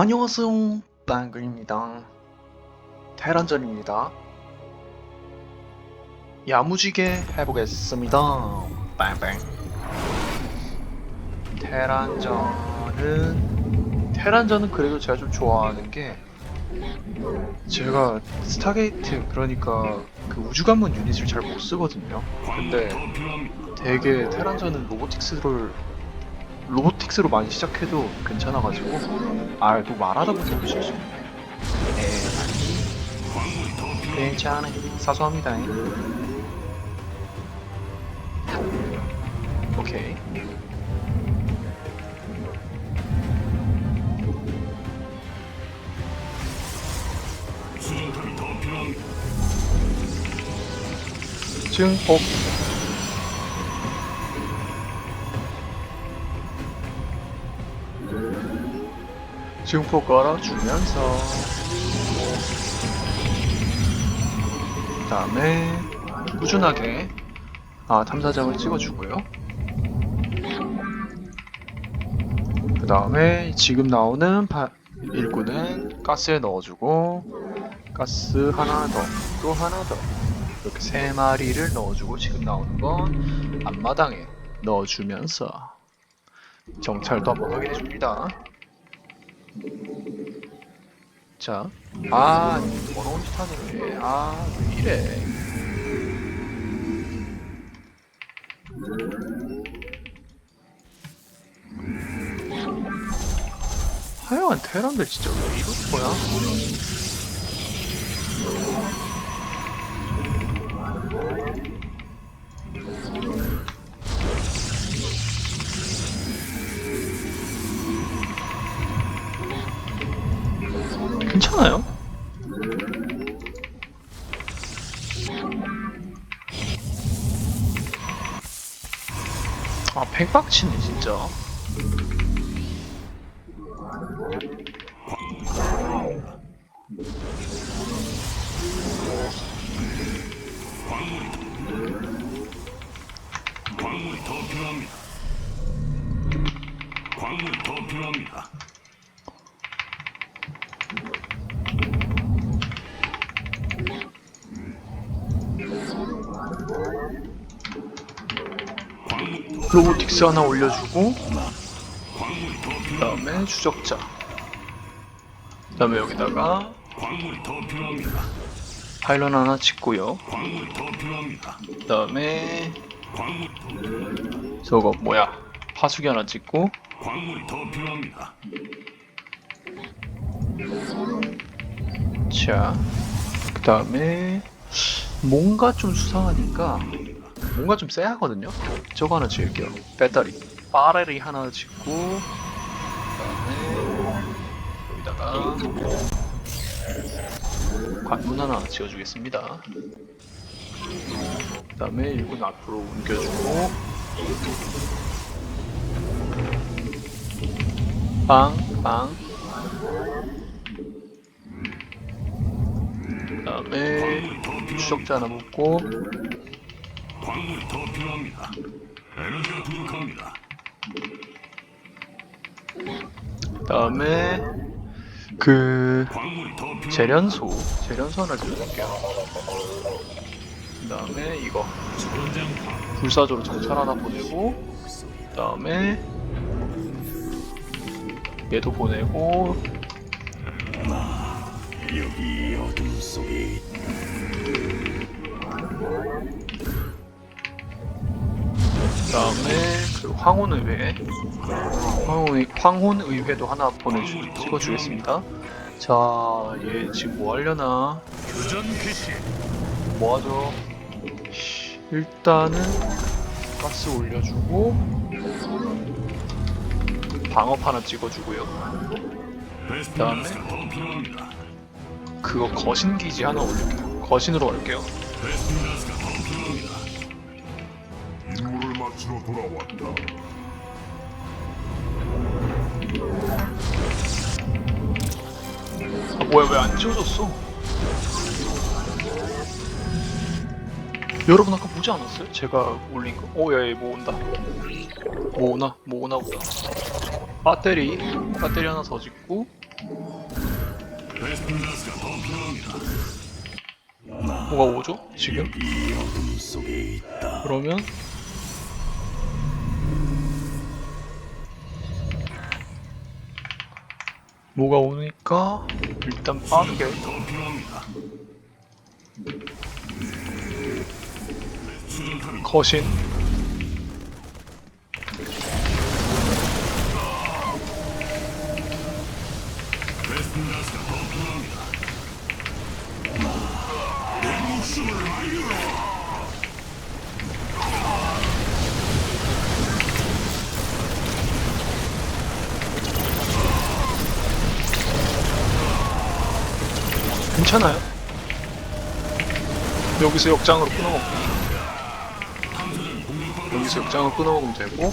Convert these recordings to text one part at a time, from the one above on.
안녕하세요. 빵글입니다. 테란전입니다. 야무지게 해보겠습니다. 빵빵. 테란전은 테란전은 그래도 제가 좀 좋아하는 게 제가 스타게이트 그러니까 그 우주관문 유닛을 잘 못 쓰거든요. 근데 되게 테란전은 로보틱스를 로보틱스로 많이 시작해도 괜찮아가지고 아또 말하다 보니까 실수 에이 괜찮아 사소합니다. 오케이. 증폭 증폭 걸어주면서. 그 다음에 꾸준하게 아 탐사정을 찍어주고요. 그 다음에 지금 나오는 바, 일꾼은 가스에 넣어주고 가스 하나 더 또 하나 더. 이렇게 세 마리를 넣어주고 지금 나오는 건 앞마당에 넣어주면서 정찰도 한번 확인해 줍니다. 자, 아, 더러운 짓 하네. 왜. 아, 왜 이래. 하여간 테란들 진짜 왜 이러는 거야? 아, 팩박치네, 진짜. 로보틱스 하나 올려주고, 그. 다음에 추적자. 그 다음에 여기다가. 파일런 하나 필요합니다. 그 다음에 저거 뭐야? 파수기 하나 찍고. 자, 그 다음에 뭔가 좀 수상하니까 뭔가 좀 쎄하거든요. 저거 하나 지을게요. 배터리, 빠레리 하나 짓고, 그다음에 여기다가 관문 하나 지어주겠습니다. 그 다음에 일꾼 앞으로 옮겨주고, 빵, 빵. 더 필요합니다. 추적자 하나 먹고 광물이 더 필요합니다. 에너지가 부족합니다. 그다음에 그 광물이 더 필요합니다. 재련소 재련소 하나 지어줄게요. 그 다음에 이거 전장 불사조로 정찰 하나 보내고 그 다음에 얘도 보내고 여기 어둠 속에 그다음에 그 황혼의회 황혼 황혼의회도 하나 보내주 찍어주겠습니다. 자, 얘 지금 뭐 하려나? 개시. 뭐하죠? 일단은 가스 올려주고 방업 하나 찍어주고요. 필요합니다. 그거 거신 기지 하나 올릴게요. 거신으로 올게요. 값으로 돌아왔다. 뭐야 왜 안 지워졌어? 여러분 아까 보지 않았어요? 제가 올린 거? 오야얘 뭐 온다 뭐 오나? 뭐 오나 보다 배터리 배터리 하나 더 짓고 뭐가 오죠? 지금 그러면 뭐가 오니까 일단 빠르게. 거신. 괜찮아요. 여기서 역장으로 끊어먹고. 여기서 역장으로 끊어먹으면 되고.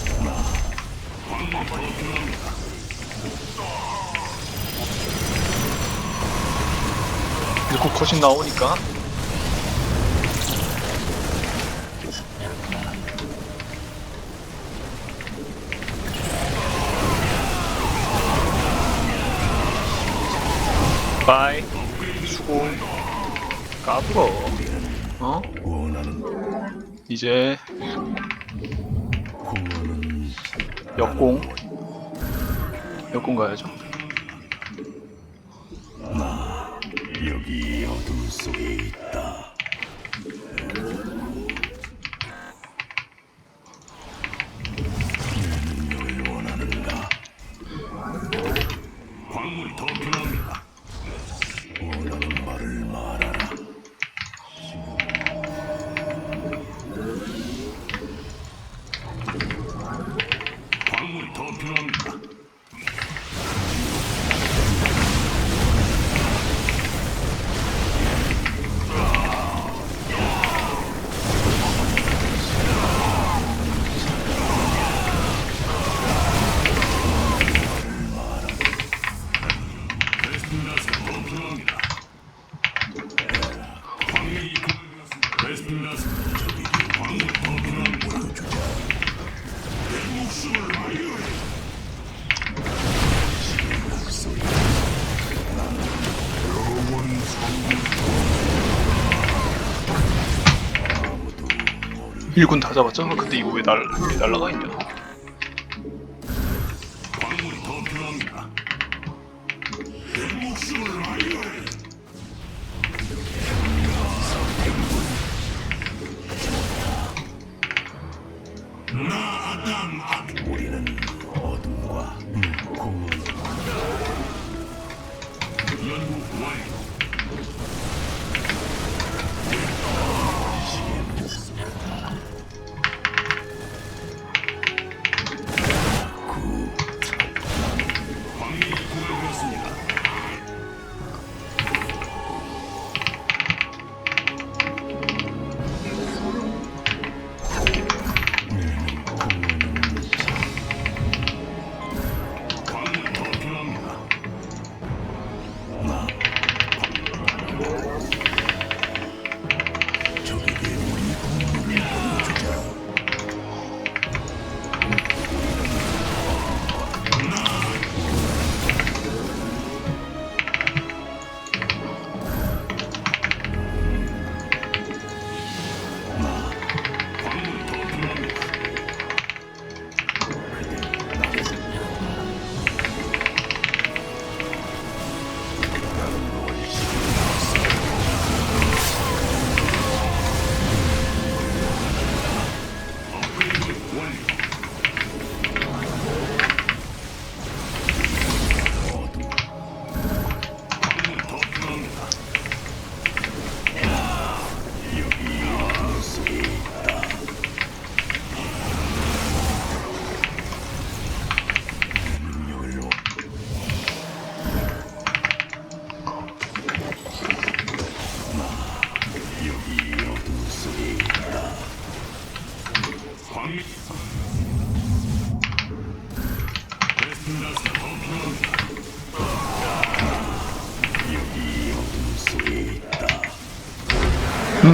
이제 곧 컷이 나오니까. 싶어. 어? 이제 역공 역공 가야죠. 여기 어둠 속에 있다. 광물 더 필요한 일군 다 잡았잖아. 근데 이거 왜날 날라가 있냐.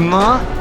뭐?